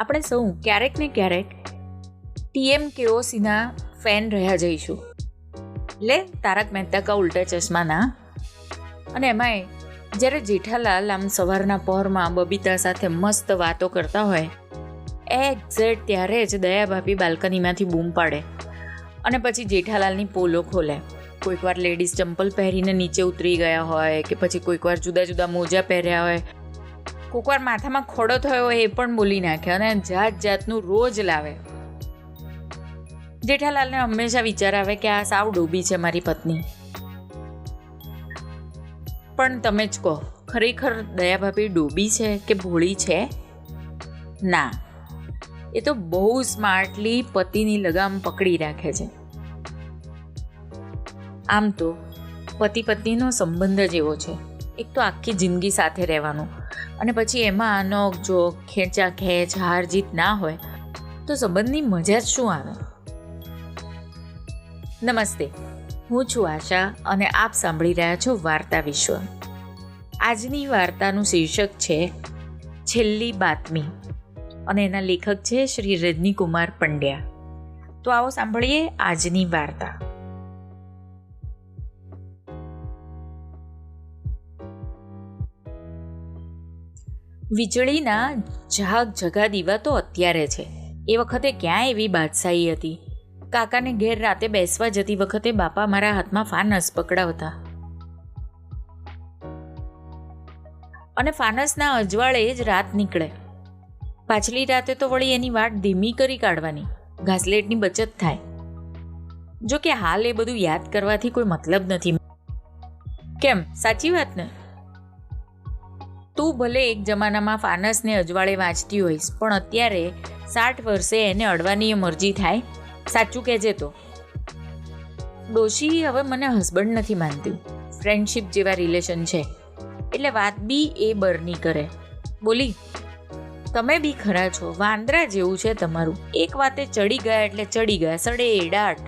આપણે સૌ ક્યારેક ને ક્યારેક ટીએમ કેઓસીના ફેન રહ્યા જઈશું. એટલે તારક મહેતા કા ઉલ્ટા ચશ્માના? અને એમાંય, જ્યારે જેઠાલાલ આમ સવારના પહોરમાં બબીતા સાથે મસ્ત વાતો કરતા હોય એક્ઝેક્ટ ત્યારે જ દયા ભાભી બાલ્કનીમાંથી બૂમ પાડે. અને પછી જેઠાલાલની પોલો ખોલે. કોઈક વાર લેડીઝ ચંપલ પહેરીને નીચે ઉતરી ગયા હોય કે પછી કોઈકવાર જુદા જુદા મોજા પહેર્યા હોય કોઈક વાર માથામાં ખોડો થયો એ પણ બોલી નાખે અને જાત જાતનું રોજ લાવે. જેઠાલાલને હંમેશા વિચાર આવે કે આ સાવ ડૂબી છે મારી પત્ની. પણ તમે જ કહો, ખરેખર દયા ભાભી ડૂબી છે કે ભોળી છે? ના. એ તો બહુ સ્માર્ટલી પતિની લગામ પકડી રાખે છે. આમ તો પતિ પત્નીનો સંબંધ જ એવો છે. એક તો આખી જિંદગી સાથે રહેવાનું. અને પછી એમાં નોક જોક ખેંચા ખેંચ, હાર જીત ના હોય, તો સંબંધની મજા જ શું આવે? નમસ્તે, હું છું આશા અને આપ સાંભળી રહ્યા છો વાર્તા વિશ્વ. આજની વાર્તાનું શીર્ષક છે, છેલ્લી બાતમી. અને એના લેખક છે શ્રી રજનીકુમાર પંડ્યા. તો આવો સાંભળીએ આજની વાર્તા. વીજળીના ઝાગ જગા દીવા તો અત્યારે છે. એ વખતે ક્યાં એવી બાદશાહી હતી? કાકાને ઘેર રાતે બેસવા જતી વખતે બાપા મારા હાથમાં ફાનસ પકડાવતા. અને ફાનસના અજવાળે જ રાત નીકળે. પાછલી રાતે તો વળી એની વાટ ધીમી કરી કાઢવાની. ઘાસલેટની બચત થાય. જો કે હાલ એ બધું યાદ કરવાથી કોઈ મતલબ નથી. કેમ? સાચી વાત ને? તું ભલે એક જમાનામાં ફાનસને અજવાળે વાંચતી હોઈશ, પણ અત્યારે સાઠ વર્ષે એને અડવાની મરજી થાય. સાચું કહેજે તો. ડોશી હવે મને હસબન્ડ નથી માનતી. ફ્રેન્ડશિપ જેવા રિલેશન છે. એટલે વાત બી એ બરની કરે. બોલી, તમે બી ખરા છો. વાંદરા જેવું છે તમારું. એક વાતે ચડી ગયા એટલે ચડી ગયા. સડે એડાટ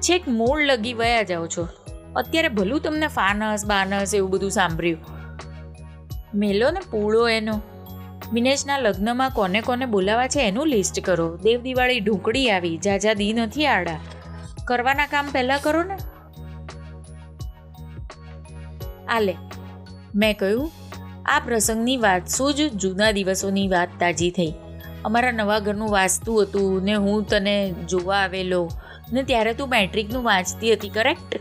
છેક મૂળ લગી વયા જાઓ છો. અત્યારે ભલું તમને ફાનસ, બાનસ એવું બધું સાંભળ્યું. મેલો ને પૂળો એનો. મિનેશના લગ્નમાં કોને કોને બોલાવા છે એનું લિસ્ટ કરો. દેવ દિવાળી ઢૂંકડી આવી, જાજા દી નથી આડા. કરવાના કામ પહેલાં કરો ને. આલે, મેં કહ્યું, આ પ્રસંગની વાત શું જ જૂના દિવસોની વાત તાજી થઈ. અમારા નવા ઘરનું વાંચતું હતું ને હું તને જોવા આવેલો. ને ત્યારે તું મેટ્રિકનું વાંચતી હતી કરેક્ટ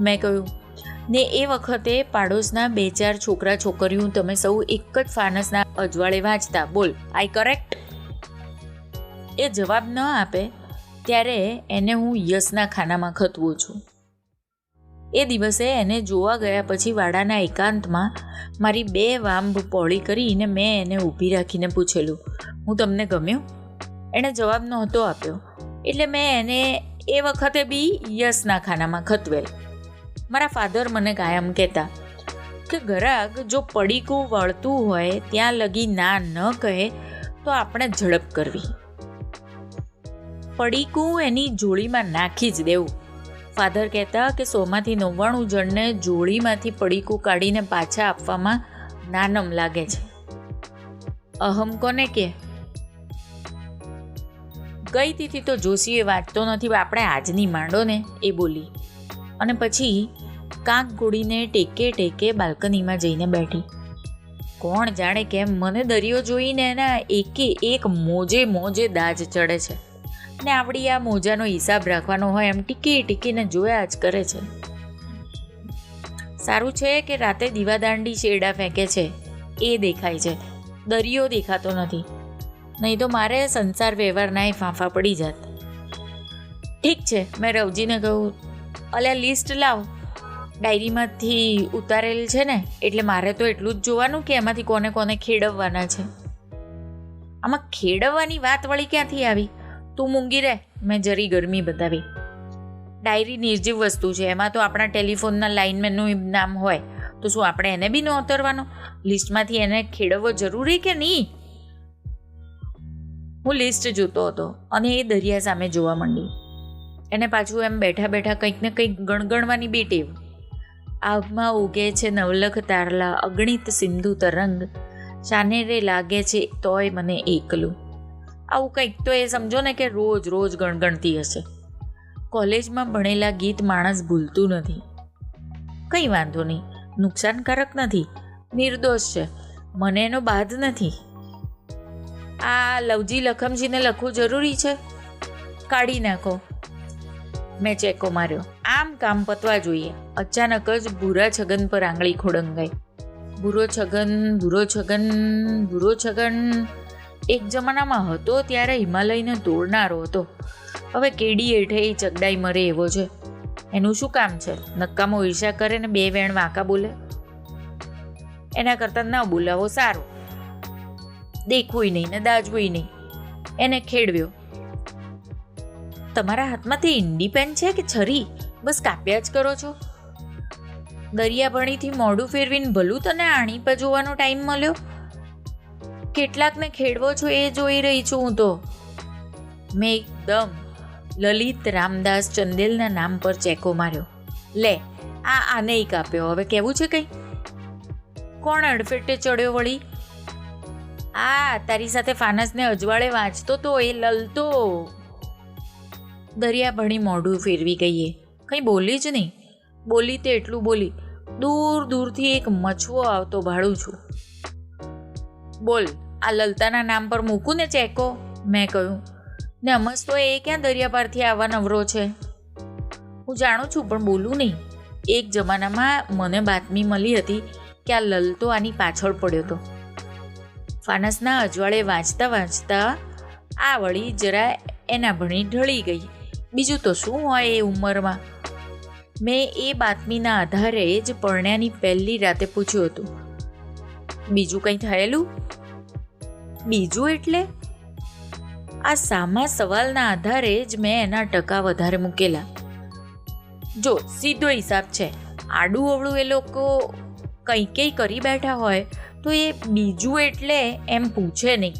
મેં કહ્યું ને એ વખતે પાડોશના બે ચાર છોકરા છોકરીઓ તમે સૌ એક જ ફાનસના અજવાળે વાંચતા. બોલ આઈ કરેક્ટ એ જવાબ ન આપે ત્યારે એને હું યશના ખાનામાં ખતવું છું. એ દિવસે એને જોવા ગયા પછી વાડાના એકાંતમાં મારી બે વાંબ પોળી કરીને મેં એને ઊભી રાખીને પૂછેલું, હું તમને ગમ્યો? એણે જવાબ નહોતો આપ્યો. એટલે મેં એને એ વખતે બી યશના ખાનામાં ખતવેલ. મારા ફાધર મને કાયમ કહેતા કે ઘરાક જો પડીકું વળતું હોય, ત્યાં લગી ના ન કહે, તો આપણે ઝડપ કરવી. પડીકું એની જોડીમાં નાખી જ દેવું. ફાધર કહેતા કે, સોમાંથી નવ્વાણું જણને જોડીમાંથી પડીકું કાઢીને પાછા આપવામાં નાનમ લાગે છે. અહમ કોને કે ગઈ તીથી તો જોશીએ વાંચતો નથી આપણે આજની માંડો ને એ બોલી. અને પછી કાંક ગોળીને ટેકે ટેકે બાલ્કનીમાં જઈને બેઠી. કોણ જાણે કેમ મને દરિયો જોઈને એના એકે એક મોજે મોજે દાજ ચડે છે. ને આપણી આ મોજાનો હિસાબ રાખવાનો હોય એમ ટીકી ટીકીને જોયા જ કરે છે. સારું છે કે રાતે દીવાદાંડી શેરડા ફેંકે છે. એ દેખાય છે. દરિયો દેખાતો નથી. નહીં તો મારે સંસાર વ્યવહારનાય ફાંફા પડી જાત. ઠીક છે, મેં રવજીને કહ્યું. અલ્યા લિસ્ટ લાવ. ડાયરીમાંથી ઉતારેલ છે ને, એટલે મારે તો એટલું જ જોવાનું કે એમાંથી કોને કોને ખેડવવાના છે. આમાં ખેડવવાની વાત વળી ક્યાંથી આવી? તું મૂંગી રહે, મેં જરી ગરમી બતાવી. ડાયરી નિર્જીવ વસ્તુ છે, એમાં તો આપણા ટેલિફોનના લાઇનમેનનું નામ હોય, તો શું આપણે એને બી ન ઉતરવાનો? લિસ્ટમાંથી એને ખેડવવો જરૂરી કે નહીં? હું લિસ્ટ જોતો હતો, અને એ દરિયા સામે જોવા માંડી. એને પાછું એમ બેઠા બેઠા કંઈક ને કંઈક ગણગણવાની બી ટેવ આગમાં ઉગે છે નવલખ તારલા અગણિત સિંધુ તરંગ. શાને રે લાગે છે, તોય મને એકલું. આવું કંઈક તો એ સમજો ને કે રોજ રોજ ગણગણતી હશે. કોલેજમાં ભણેલા ગીત માણસ ભૂલતું નથી. કંઈ વાંધો નહીં, નુકસાનકારક નથી, નિર્દોષ છે મને એનો બાદ નથી. આ લવજી લખમજીને લખવું જરૂરી છે? કાઢી નાખો. મેં ચેકો માર્યો. આમ કામ પતવા જોઈએ. અચાનક જ ભૂરા છગન પર આંગળી ખોડંગાઈ ભૂરો છગન ભૂરો છગન ભૂરો છગન. એક જમાનામાં હતો ત્યારે હિમાલયને તોડનારો હતો. હવે કેડી હેઠે એ ચગડાઈ મરે એવો છે. એનું શું કામ છે? નક્કામો ઈર્ષા કરે ને બે વેણ વાંકા બોલે? એના કરતાં ન બોલાવો, સારું. દેખવું નહીં ને દાજવું નહીં. એને ખેડવ્યો. તમારા હાથમાં તે ઇન્ડી પેન છે કે છરી? બસ કાપ્યા જ કરો છો. દરિયાભણીથી મોઢું ફેરવીને ભલું તને આણી પર જોવાનો ટાઈમ મળ્યો? કેટલાકને ખેડવો છો એ જોઈ રહી છું હું તો. મેં એકદમ લલિત રામદાસ ચંદેલના નામ પર ચેકો માર્યો. લે, આ આને કાપ્યો હવે કેવું છે કંઈ? કોણ અડફેટે ચડ્યો વળી? આ, તારી સાથે ફાનસને અજવાળે વાંચતો તો એ લલતો. દરિયા ભણી મોઢું ફેરવી ગઈએ કંઈ બોલી જ નહીં. બોલી તે એટલું બોલી, દૂર દૂરથી એક મછવો આવતો ભાડું છું. બોલ, આ લલતાના નામ પર મૂકું ને ચેકો? મેં કહ્યું. ને અમસ તો એ ક્યાં દરિયા પારથી આવવા નવરો છે? હું જાણું છું, પણ બોલું નહીં. એક જમાનામાં મને બાતમી મળી હતી કે આ લલતો આની પાછળ પડ્યો હતો. ફાનસના અજવાળે વાંચતા વાંચતા આ વળી જરા એના ભણી ઢળી ગઈ. બીજું તો શું હોય એ ઉંમરમાં? મેં એ બાતમીના આધારે જ પરણ્યાની પહેલી રાતે પૂછ્યું હતું. બીજું કંઈ થયેલું? બીજું એટલે? આ સામા સવાલના આધારે જ મેં એના ટકા વધારે મૂકેલા. જો, સીધો હિસાબ છે. આડું અવળું એ લોકો કંઈ કંઈ કરી બેઠા હોય, તો એ બીજું એટલે એમ પૂછે નહીં.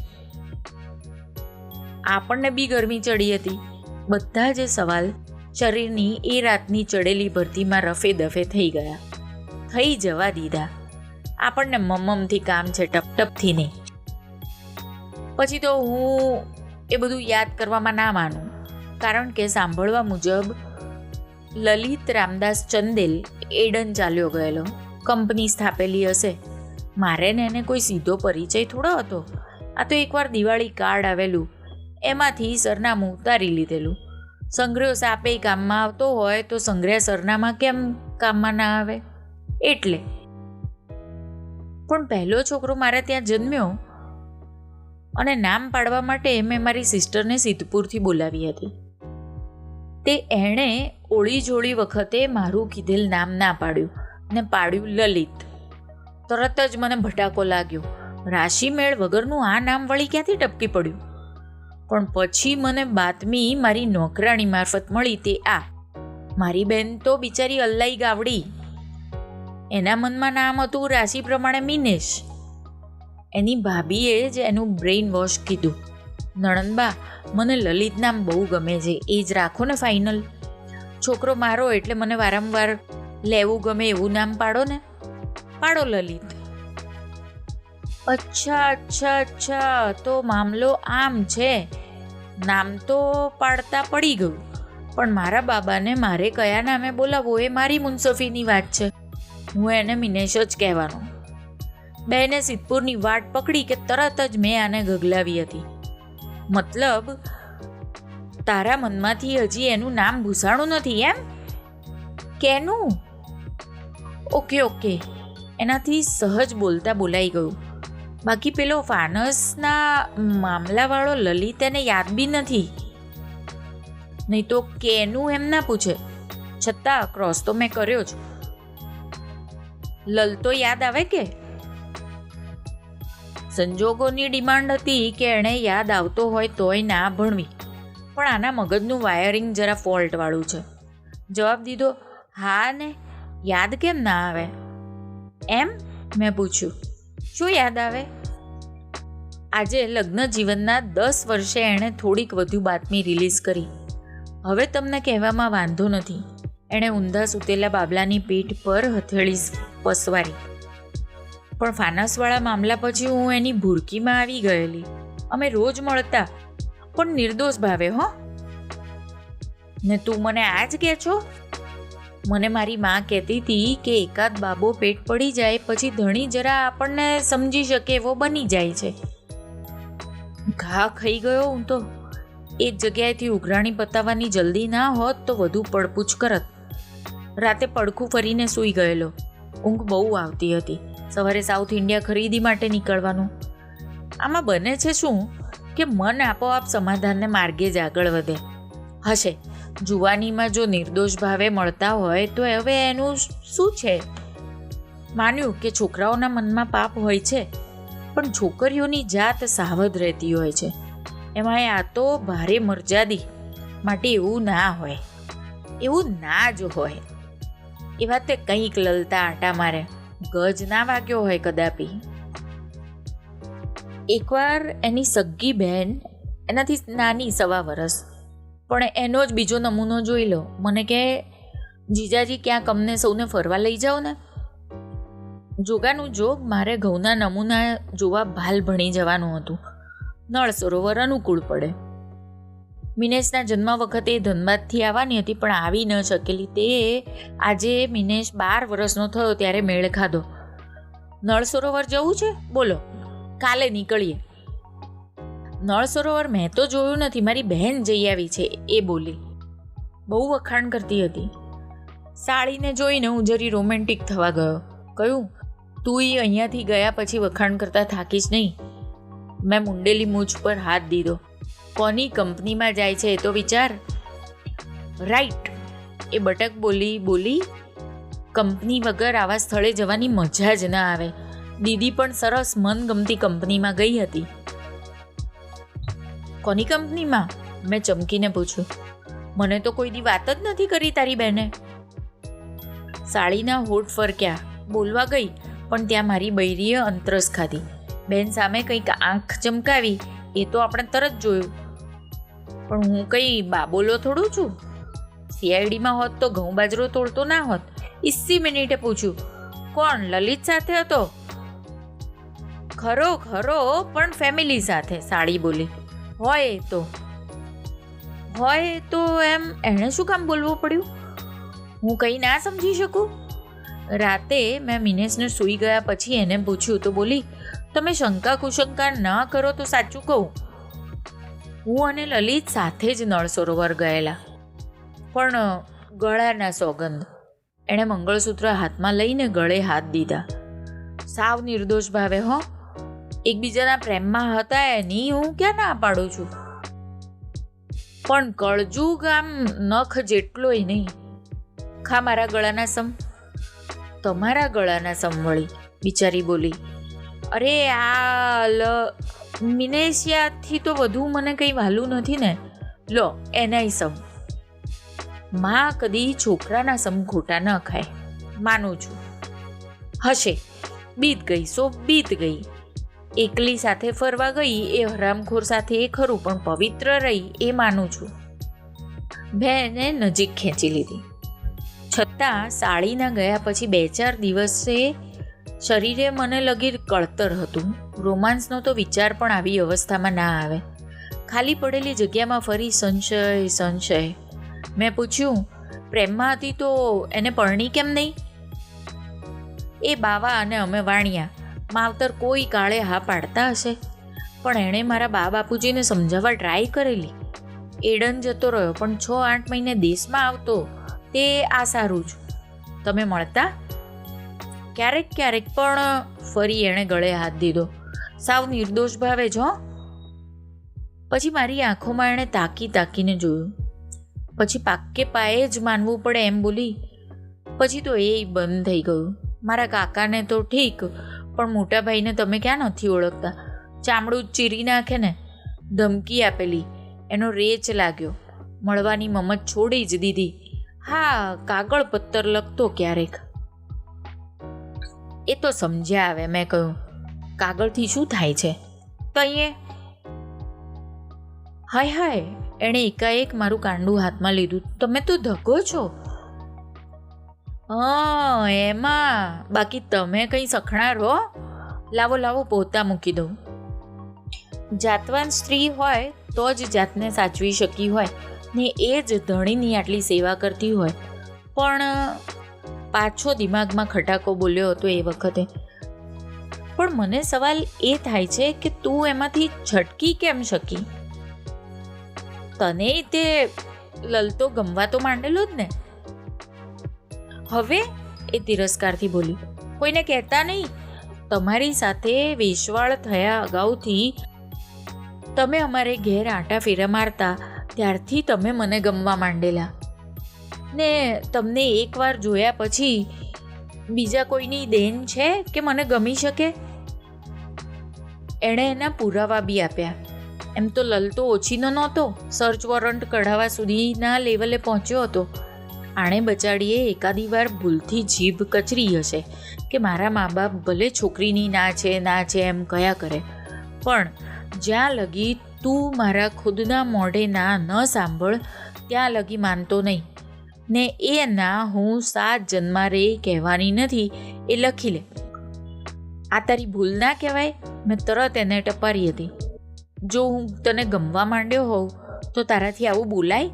આપણને બી ગરમી ચડી હતી. બધા જ સવાલ શરીરની એ રાતની ચડેલી ભરતીમાં રફે દફે થઈ ગયા. થઈ જવા દીધા. આપણને મમ્મમથી કામ છે, ટપટપથી નહીં. પછી તો હું એ બધું યાદ કરવામાં ના માનું. કારણ કે સાંભળવા મુજબ લલિત રામદાસ ચંદેલ એડન ચાલ્યો ગયેલો. કંપની સ્થાપેલી હશે. મારે ને એને કોઈ સીધો પરિચય થોડો હતો. આ તો એકવાર દિવાળી કાર્ડ આવેલું એમાંથી સરનામું ઉતારી લીધેલું. સંગ્રહ સાપે કામમાં આવતો હોય તો સંગ્રહ સરનામા કેમ કામમાં ના આવે? એટલે. પણ પહેલો છોકરો મારે ત્યાં જન્મ્યો અને નામ પાડવા માટે મેં મારી સિસ્ટરને સિદ્ધપુરથી બોલાવી હતી. તે એણે ઓળી જોળી વખતે મારું કીધેલ નામ ના પાડ્યું ને પાડ્યું લલિત. તરત જ મને ભટાકો લાગ્યો. રાશિમેળ વગરનું આ નામ વળી ક્યાંથી ટપકી પડ્યું? પણ પછી મને બાતમી મારી નોકરાણી મારફત મળી તે આ. મારી બેન તો બિચારી અલ્લાઈ ગાવડી. એના મનમાં નામ હતું રાશિ પ્રમાણે મિનેશ. એની ભાભીએ જ એનું બ્રેઇન વોશ કીધું. નણંદબા, મને લલિત નામ બહુ ગમે છે, એ જ રાખો ને ફાઇનલ. છોકરો મારો એટલે મને વારંવાર લેવું ગમે એવું નામ પાડો ને. પાડો લલિત. અચ્છા અચ્છા અચ્છા, તો મામલો આમ છે. નામ તો પાડતા પડી ગયું. પણ મારા બાબાને મારે કયા નામે બોલાવવો એ મારી મુનસફીની વાત છે. હું એને મિનેશ જ કહેવાનો. બેને સિદ્ધપુરની વાટ પકડી કે તરત જ મેં આને ગગલાવી હતી. મતલબ, તારા મનમાંથી હજી એનું નામ ભૂસાણું નથી એમ? કેનું? Okay okay. એનાથી સહજ બોલતા બોલાઈ ગયું. બાકી પેલો ફાનસના મામલાવાળો લલિત એને યાદ બી નથી. નહીં તો કેનું એમ ના પૂછે. છતાં ક્રોસ તો મેં કર્યો જ. લલ તો યાદ આવે કે? સંજોગોની ડિમાન્ડ હતી કે એણે યાદ આવતો હોય તોય ના ભણવી. પણ આના મગજનું વાયરિંગ જરા ફોલ્ટવાળું છે. જવાબ દીધો, હા ને, યાદ કેમ ના આવે? એમ મેં પૂછ્યું. શું યાદ આવે? આજે લગ્ન જીવનના દસ વર્ષે એણે થોડીક વધુ બાતમી રિલીઝ કરી. હવે તમને કહેવામાં વાંધો નથી. એણે ઊંધા સૂતેલા બાબલાની પીઠ પર હથેળી પસવારી. પણ ફાનસવાળા મામલા પછી હું એની ભૂરકીમાં આવી ગયેલી. અમે રોજ મળતા, પણ નિર્દોષ ભાવે, હો. ને તું મને આ જ કહે છો? મને મારી માં કહેતી હતી કે એકાદ બાબો પેટ પડી જાય પછી ધણી જરા આપણને સમજી શકે એવો બની જાય છે. ઘા ખાઈ ગયો હું તો. એ જ જગ્યાએથી ઉઘરાણી બતાવવાની જલ્દી ના હોત તો વધુ પડપૂછ કરત. રાતે પડખું ફરીને સૂઈ ગયેલો. ઊંઘ બહુ આવતી હતી. સવારે સાઉથ ઇન્ડિયા ખરીદી માટે નીકળવાનું. આમાં બને છે શું? કે મન આપોઆપ સમાધાનને માર્ગે જ આગળ વધે. હશે. જુવાનીમાં જો નિર્દોષ ભાવે મળતા હોય, તો હવે એનું શું છે? માન્યું કે છોકરાઓના મનમાં પાપ હોય છે, પણ છોકરીઓની જાત સાવધ રહેતી હોય છે. એમાં આ તો ભારે મરજાદી માટે એવું ના હોય. એવું ના જ હોય. એ વાતે કંઈક લલતા આટા મારે. ગજ ના વાગ્યો હોય કદાપી. એકવાર એની સગ્ગી બહેન, એનાથી નાની સવા વરસ પણ એનો જ બીજો નમૂનો જોઈ લો. મને કે, જીજાજી, ક્યાંક અમને સૌને ફરવા લઈ જાઓ ને? જોગાનું જોગ મારે ઘઉંના નમૂના જોવા ભાલ ભણી જવાનું હતું. નળ સરોવર અનુકૂળ પડે. મિનેશના જન્મ વખતે ધનબાદથી આવવાની હતી, પણ આવી ન શકેલી. તે આજે મિનેશ બાર વર્ષનો થયો, ત્યારે મેળ ખાધો. નળ સરોવર જવું છે? બોલો. કાલે નીકળીએ. નળ સરોવર મેં તો જોયું નથી, મારી બહેન જઈ આવી છે, એ બોલી. બહુ વખાણ કરતી હતી. સાળીને જોઈને હું જરી રોમેન્ટિક થવા ગયો. કહ્યું, તું અહીંયાથી ગયા પછી વખાણ કરતા થાકીશ નહીં. મેં મુંડેલી મૂછ પર હાથ દીધો. કોની કંપનીમાં જાય છે એ તો વિચાર. રાઈટ. એ બટક બોલી બોલી, કંપની વગર આવા સ્થળે જવાની મજા જ ના આવે. દીદી પણ સરસ મનગમતી કંપનીમાં ગઈ હતી. કોની કંપનીમાં? મેં ચમકીને પૂછ્યું. મને તો કોઈ દી વાત જ નથી કરી તારી બેને. સાળીના હોઠ ફરક્યા. બોલવા ગઈ, પણ ત્યાં મારી બૈરીએ અંતરસ ખાધી. બેન સામે કંઈક આંખ ચમકાવી, એ તો આપણે તરત જોયું. પણ હું કંઈ બાબોલો થોડું છું? સીઆઈડીમાં હોત તો ઘઉં બાજરો તોડતો ના હોત. ઈસી મિનિટે પૂછ્યું. કોણ, લલિત સાથે હતો? ખરો ખરો, પણ ફેમિલી સાથે સાડી બોલી. હોય તો. હોય તો એમ એણે શું કામ બોલવું પડ્યું? હું કંઈ ના સમજી શકું? રાતે મેં મિનેશને સૂઈ ગયા પછી એને પૂછ્યું તો બોલી, તમે શંકા કુશંકા ન કરો તો સાચું કહું. હું અને લલિત સાથે જ નળ સરોવર ગયેલા. પણ ગળાના સોગંદ. એણે મંગળસૂત્ર હાથમાં લઈને ગળે હાથ દીધા. સાવ નિર્દોષ ભાવે, હો. એકબીજાના પ્રેમમાં હતા એની હું ક્યાં ના પાડું છું? પણ કળજુગ આમ નખ જેટલોય નહીં. ખા મારા ગળાના સમ, તમારા ગળાના સમ વળી, બિચારી બોલી. અરે આ લ, મિનેશિયાથી તો વધુ મને કંઈ વાલું નથી ને. લો, એનાય સમ. માં કદી છોકરાના સમ ખોટા ન ખાય. માનું છું. હશે. બીત ગઈ, સો બીત ગઈ. એકલી સાથે ફરવા ગઈ એ હરામખોર સાથે એ ખરું પણ પવિત્ર રહી એ માનું છું. મેં એને નજીક ખેંચી લીધી. છતાં સાળીના ગયા પછી બે ચાર દિવસે શરીરે મને લગી કળતર હતું. રોમાન્સનો તો વિચાર પણ આવી અવસ્થામાં ના આવે. ખાલી પડેલી જગ્યામાં ફરી સંશય સંશય. મેં પૂછ્યું, પ્રેમમાં હતી તો એને પરણી કેમ નહીં? એ બાવા અને અમે વાણિયા માવતર કોઈ કાળે હા પાડતા હશે. પણ એણે મારા બા બાપુજીને સમજાવવા ટ્રાય કરેલી. એડન જતો રહ્યો, પણ છ આઠ મહિને દેશમાં આવતો, તે આ સારું જ. તમે મળતા? ક્યારેક ક્યારેક પણ ફરી એણે ગળે હાથ દીધો. સાવ નિર્દોષ ભાવે જ પછી મારી આંખોમાં એણે તાકી તાકીને જોયું. પછી પાક્કે પાયે જ માનવું પડે એમ બોલી. પછી તો એ બંધ થઈ ગયું. મારા કાકાને તો ઠીક પણ મોટા ભાઈને તમે ક્યાં નથી ઓળખતા? ચામડું ચીરી નાખે ને? ધમકી આપેલી. એનો રેચ લાગ્યો. મળવાની મમત છોડી જ દીધી. હા, કાગળ પત્તર લખતો ક્યારેક. એ તો સમજ્યા આવે મેં કહ્યું. કાગળથી શું થાય છે? તો અહીંયા હાય હાય. એણે એકાએક મારું કાંડું હાથમાં લીધું. તમે તો ધગો છો. હા, એમાં. બાકી તમે કંઈ સખણા રહો લાવો લાવો, પોતા મૂકી દઉં. જાતવાન સ્ત્રી હોય તો જ જાતને સાચવી શકી હોય ને એ જ ધણીની આટલી સેવા કરતી હોય. પણ, પાછો દિમાગમાં ખટાકો બોલ્યો હતો એ વખતે. પણ મને સવાલ એ થાય છે કે તું એમાંથી છટકી કેમ શકી? તને તે લલતો ગમવા તો માંડેલો જ ને. હવે એ તિરસ્કારથી બોલી, કોઈને કહેતા નહીં, તમારી સાથે વેશવાળ થયા અગાઉથી તમે અમારે ઘેર આટા ફેરા મારતા, ત્યારથી તમે મને ગમવા માંડેલા. ને તમને એકવાર જોયા પછી બીજા કોઈની દેન છે કે મને ગમી શકે? એણે એના પુરાવા બી આપ્યા. એમ તો લલતો ઓછીનો નહોતો સર્ચ વોરંટ કઢાવવા સુધીના લેવલે પહોંચ્યો હતો. આણે બચાડીએ, એકાદી વાર ભૂલથી જીભ કચરી હશે કે મારા મા બાપ ભલે છોકરીની ના છે ના છે એમ કયા કરે. પણ જ્યાં લગી તું મારા ખુદના મોઢે ના ન સાંભળ, ત્યાં લગી માનતો નહીં. ને એ ના હું સાત જન્મા રે કહેવાની નથી, એ લખી લે. આ તારી ભૂલ ના કહેવાય? મેં તરત એને ટપારી હતી. જો હું તને ગમવા માંડ્યો હોઉં, તો તારાથી આવું બોલાય?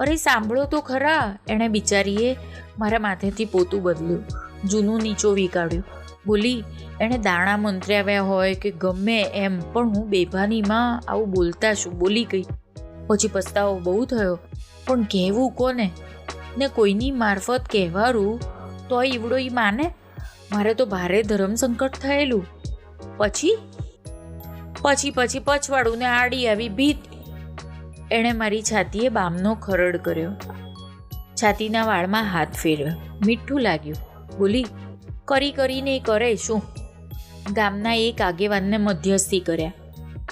અરે સાંભળો તો ખરા. એણે બિચારીએ મારા માથેથી પોતું બદલ્યું. જૂનું નીચોવી કાઢ્યું બોલી, એણે દાણા મંત્ર્યાવ્યા હોય કે ગમે એમ, પણ હું બેભાનીમાં આવું બોલતા છું બોલી ગઈ. પછી પસ્તાવો બહુ થયો. પણ કહેવું કોને? ને કોઈની મારફત કહેવારું તો ઈવડો ઈ માને? મારે તો ભારે ધર્મ સંકટ થયેલું. પછી? પછી પછી પછવાડું ને આડી આવી ભીત એણે મારી છાતીએ બામનો ખરડ કર્યો. છાતીના વાળમાં હાથ ફેરવ્યો. મીઠું લાગ્યું. બોલી, કરી કરીને કરે શું? ગામના એક આગેવાનને મધ્યસ્થી કર્યા.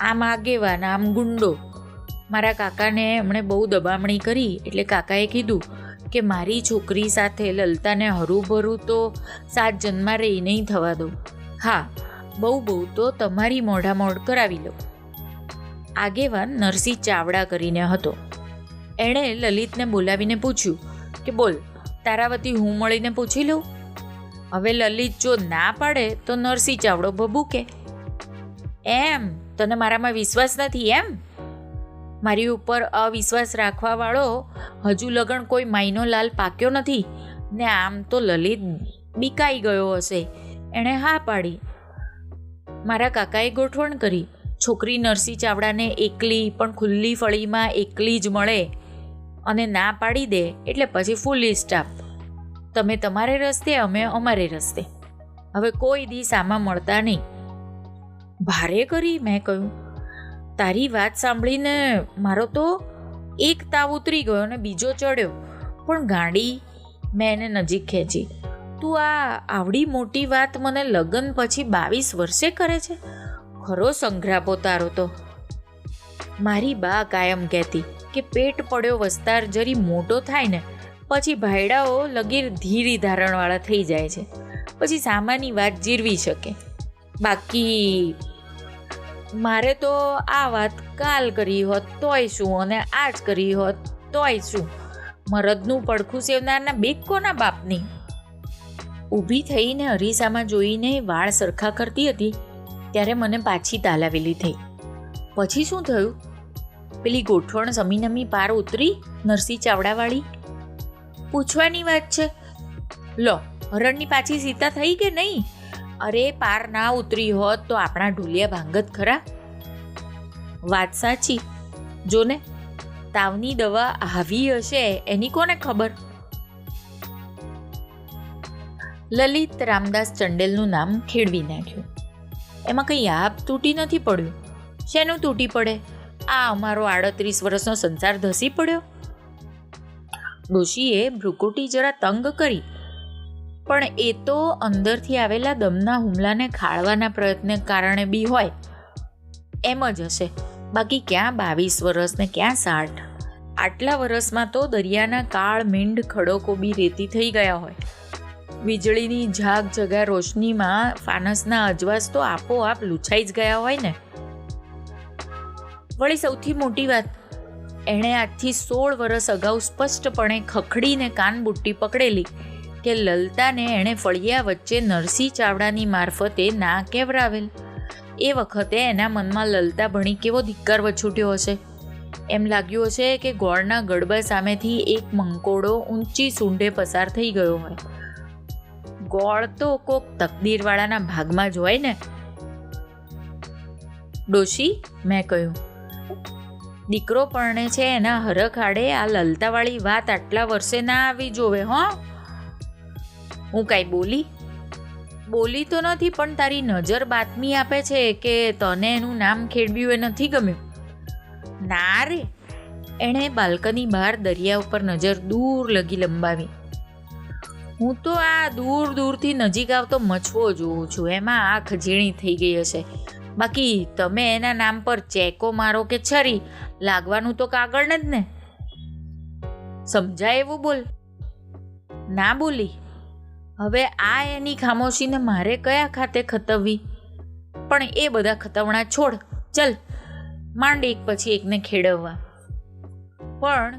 આમ આગેવાન, આમ ગુંડો. મારા કાકાને એમણે બહુ દબામણી કરી એટલે કાકાએ કીધું કે, મારી છોકરી સાથે લલતાને હરુભરું તો સાત જન્મા રહી નહીં થવા દઉં. હા, બહુ બહુ તો તમારી મોઢા મોઢ કરાવી લો. આગેવાન નરસિંહ ચાવડા કરીને હતો. એણે લલિતને બોલાવીને પૂછ્યું કે, બોલ, તારાવતી હું મળીને પૂછી લઉં? હવે લલિત જો ના પાડે તો નરસિંહ ચાવડો ભભૂકે. એમ? તને મારામાં વિશ્વાસ નથી એમ? મારી ઉપર અવિશ્વાસ રાખવાવાળો હજુ લગણ કોઈ માયનો લાલ પાક્યો નથી. ને આમ તો લલિત બીકાઈ ગયો હશે. એણે હા પાડી. મારા કાકાએ ગોઠવણ કરી. છોકરી નરસિંહ ચાવડાને એકલી પણ ખુલ્લી ફળીમાં એકલી જ મળે અને ના પાડી દે એટલે પછી ફૂલ સ્ટાફ તમે તમારે રસ્તે, અમે અમારે રસ્તે. હવે કોઈ દી સામા મળતા નહીં. ભારે કરી મેં કહ્યું. તારી વાત સાંભળીને મારો તો એક તાવ ઉતરી ગયો અને બીજો ચડ્યો. પણ ગાડી મેં એને નજીક ખેંચી. તું આ આવડી મોટી વાત મને લગ્ન પછી બાવીસ વર્ષે કરે છે? ખરો સંઘરાપો તારો તો. મારી બા કાયમ કહેતી કે પેટ પડ્યો વસ્તાર જરી મોટો થાય ને, પછી ભાયડાઓ લગીર ધીરી ધારણવાળા થઈ જાય છે. પછી સામાની વાત જીરવી શકે. બાકી મારે તો આ વાત કાલ કરી હોત તોય શું અને આજ કરી હોત તોય શું? મરદનું પડખું સેવનારના બે કોના બાપની. ઊભી થઈને અરીસામાં જોઈને વાળ સરખા કરતી હતી. ત્યારે મને પાછી તાલાવેલી થઈ. પછી શું થયું? પેલી ગોઠવણ સમીનમી પાર ઉતરી નરસિંહ ચાવડાવાળી. પૂછવાની વાત છે. લો, હરણની પાછી સીતા થઈ કે નહીં? અરે, પાર ના ઉતરી હોત તો આપણા ઢોલિયા ભાંગત ખરા. વાત સાચી. જોને, તાવની દવા આવી હશે એની કોને ખબર? લલિત રામદાસ ચંડેલનું નામ ખેડવી નાખ્યું. એમાં કંઈ આપ તૂટી નથી પડ્યું. શેનું તૂટી પડે? આ અમારો આડત્રીસ વર્ષનો સંસાર ધસી પડ્યો. ડોશીએ ભ્રુકુટી જરા તંગ કરી. પણ એ તો અંદરથી આવેલા દમના હુમલાને ખાળવાના પ્રયત્ને કારણે બી હોય. એમ જ હશે. બાકી ક્યાં બાવીસ વર્ષ ને ક્યાં સાઠ? આટલા વર્ષમાં તો દરિયાના કાળ મીંડ ખડકો બી રેતી થઈ ગયા હોય. વીજળીની ઝાગ જગા રોશનીમાં ફાનસના અજવાસ તો આપોઆપ લૂછાઈ જ ગયા હોય ને. વળી સૌથી મોટી વાત, એણે આજથી સોળ વર્ષ અગાઉ સ્પષ્ટપણે ખખડીને કાન બુટ્ટી પકડેલી કે લલતાને એણે ફળિયા વચ્ચે નરસિંહ ચાવડાની મારફતે ના કેવરાવેલ. એ વખતે એના મનમાં લલતા ભણી કેવો ધિક્કાર વછૂટ્યો હશે. એમ લાગ્યું હશે કે ગોળના ગડબા સામેથી એક મંકોડો ઊંચી સૂંઢે પસાર થઈ ગયો હોય. ગોળ તો કોક તકદીરવાળાના ભાગમાં જ હોય ને? ડોશી, મેં કહ્યું. દીકરો પરણે છે એના હરખ આડે આ લલતાવાળી વાત આટલા વર્ષે ના આવી જોવે, હો? હું કાંઈ બોલી? બોલી તો નથી, પણ તારી નજર બાતમી આપે છે કે તને એનું નામ ખેડવ્યું એ નથી ગમ્યું. ના રે. એણે બાલ્કની બહાર દરિયા ઉપર નજર દૂર લગી લંબાવી. હું તો આ દૂર દૂરથી નજીક આવતો મચવો જોઉં છું. એમાં આંખ ઝીણી થઈ ગઈ હશે. બાકી તમે એના નામ પર ચેકો મારો કે છરી? લાગવાનું તો કાગળ જ ને. સમજાય એવું બોલ? ના બોલી. હવે આ એની ખામોશીને મારે કયા ખાતે ખતવવી? પણ એ બધા ખતવણા છોડ. ચલ, માંડ એક પછી એકને ખેડવવા. પણ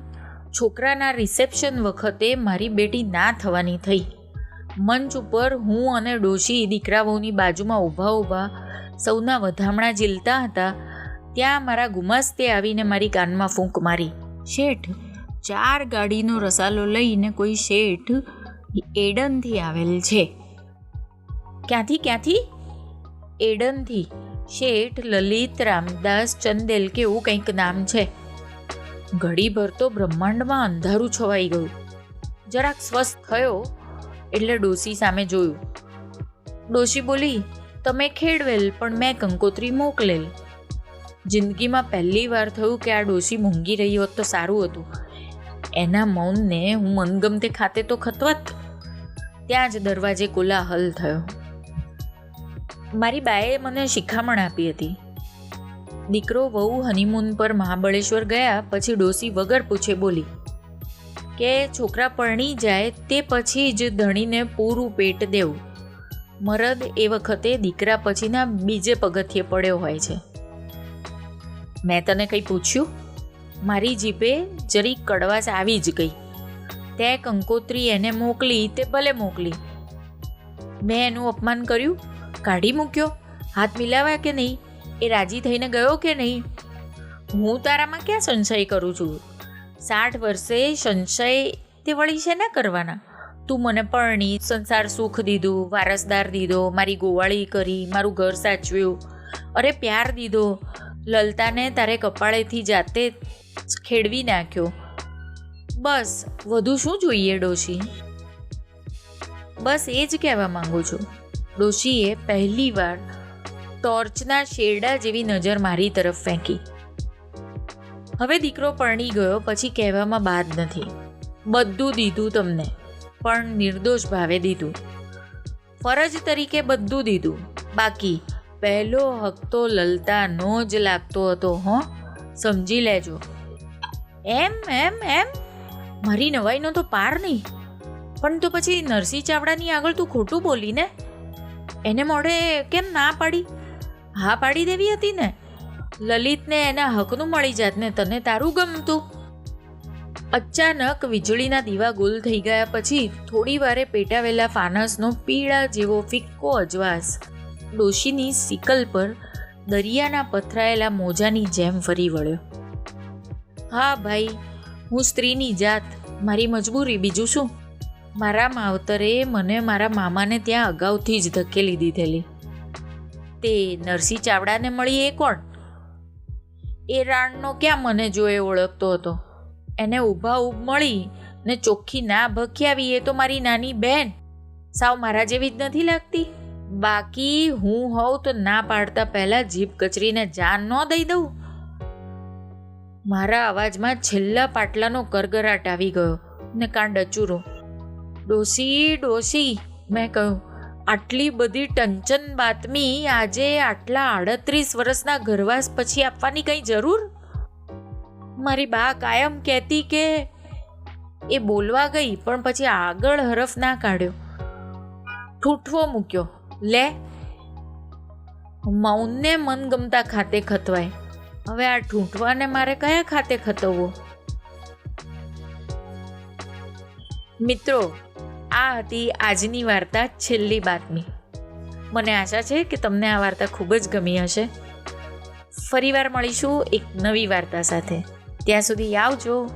છોકરાના રિસેપ્શન વખતે મારી બેટી ના થવાની થઈ. મંચ ઉપર હું અને ડોશી દીકરાઓની બાજુમાં ઊભા ઊભા સૌના વધામણા ઝીલતા હતા. ત્યાં મારા ગુમાસ્તે આવીને મારી કાનમાં ફૂંક મારી. શેઠ, ચાર ગાડીનો રસાલો લઈને કોઈ શેઠ એડનથી આવેલ છે. ક્યાંથી ક્યાંથી? એડનથી. શેઠ લલિત, રામદાસ, ચંદેલ કે એવું કંઈક નામ છે. ઘડીભર તો બ્રહ્માંડમાં અંધારું છવાઈ ગયું. જરાક સ્વસ્થ થયો એટલે ડોસી સામે જોયું. ડોશી બોલી, તમે ખેડવેલ, પણ મેં કંકોત્રી મોકલેલ. જિંદગીમાં પહેલી વાર થયું કે આ ડોશી મૂંગી રહી હોત તો સારું હતું. એના મૌનને હું મનગમતે ખાતે તો ખતવત. ત્યાં જ દરવાજે કોલાહલ થયો. મારી બાએ મને શિખામણ આપી હતી. દીકરો, વહુ હનીમૂન પર મહાબળેશ્વર ગયા, પછી ડોસી વગર પૂછે બોલી, કે છોકરા પરણી જાય તે પછી જ ધણીને પૂરું પેટ દેવું. મરદ એ વખતે દીકરા પછીના બીજે પગથિયે પડ્યો હોય છે. મેં તને કંઈ પૂછ્યું? મારી જીભે જરી કડવાશ આવી જ ગઈ. તે કંકોત્રી એને મોકલી, તે ભલે મોકલી. મેં એનું અપમાન કર્યું? કાઢી મૂક્યો? હાથ મિલાવ્યા કે નહીં? એ રાજી થઈને ગયો કે નહીં? હું તારામાં ક્યાં સંશય કરું છું? સાઠ વર્ષે સંશય તે વળી છે ને કરવાના? તું મને પરણી, સંસાર સુખ દીધું, વારસદાર દીધો, મારી ગોવાળી કરી, મારું ઘર સાચવ્યું. અરે પ્યાર દીધો. લલતાને તારે કપાળેથી જાતે ખેડવી નાખ્યો. બસ, વધુ શું જોઈએ ડોશી? બસ એ જ કહેવા માંગુ છું. ડોશીએ પહેલીવાર ટોર્ચના શેરડા જેવી નજર મારી તરફ ફેંકી. હવે દીકરો પરણી ગયો, પછી કહેવામાં બાદ નથી. બધું દીધું તમને, પણ નિર્દોષ ભાવે દીધું. ફરજ તરીકે બધું દીધું. બાકી, પહેલો હક તો લલતાનો જ લાગતો હતો, હો? સમજી લેજો. એમ એમ એમ? મારી નવાઈનો તો પાર નહીં. પણ તો પછી નરસિંહ ચાવડાની આગળ તું ખોટું બોલી ને? એને મોઢે કેમ ના પાડી? હા પાડી દેવી હતી ને? લલિતને એના હકનું મળી જાત ને તને તારું ગમતું. અચાનક વીજળીના દીવા ગુલ થઈ ગયા પછી થોડી વારે પેટાવેલા ફાનસનો પીળા જેવો ફિક્કો અજવાસ. ડોશીની સિકલ પર દરિયાના પથરાયેલા મોજાની જેમ ફરી વળ્યો. હા ભાઈ, હું સ્ત્રીની જાત, મારી મજબૂરી, બીજું શું? મારા માવતરે મને મારા મામાને ત્યાં અગાઉથી જ ધકેલી દીધેલી. તે નરસિંહ ચાવડાને મળી એ કોણ? એ રાણનો ક્યાં મને જોએ ઓળખતો હતો? એને ઊભા ઊભ મળી ને ચોખ્ખી ના ભખ્યાવી એ તો મારી નાની બહેન સાવ મારા જેવી જ નથી લાગતી. બાકી હું હોઉં તો ના પાડતા પહેલા જીભ કચરીને જાન ન દઈ દઉં. મારા અવાજમાં છેલ્લા પાટલાનો કરગરાટ આવી ગયો ને કાંડ અચૂરો. ડોસી ડોસી, મેં કહ્યું આટલી બધી ટંચન બાતમી આજે આટલા આડત્રીસ વર્ષના ઘરવાસ પછી આપવાની કંઈ જરૂર? મારી બા કાયમ કહેતી કે એ બોલવા ગઈ, પણ પછી આગળ હરફ ના કાઢ્યો. ઠૂઠવો મૂક્યો. લે, મૌનને મનગમતા ખાતે ખતવાય. હવે આ ઠૂંઠવાને મારે કયા ખાતે ખતવવો? મિત્રો આ હતી આજની વાર્તા, છેલ્લી બાતમી. મને આશા છે કે તમને આ વાર્તા ખૂબ જ ગમી હશે. ફરીવાર મળીશું એક નવી વાર્તા સાથે. ત્યાં સુધી આવજો.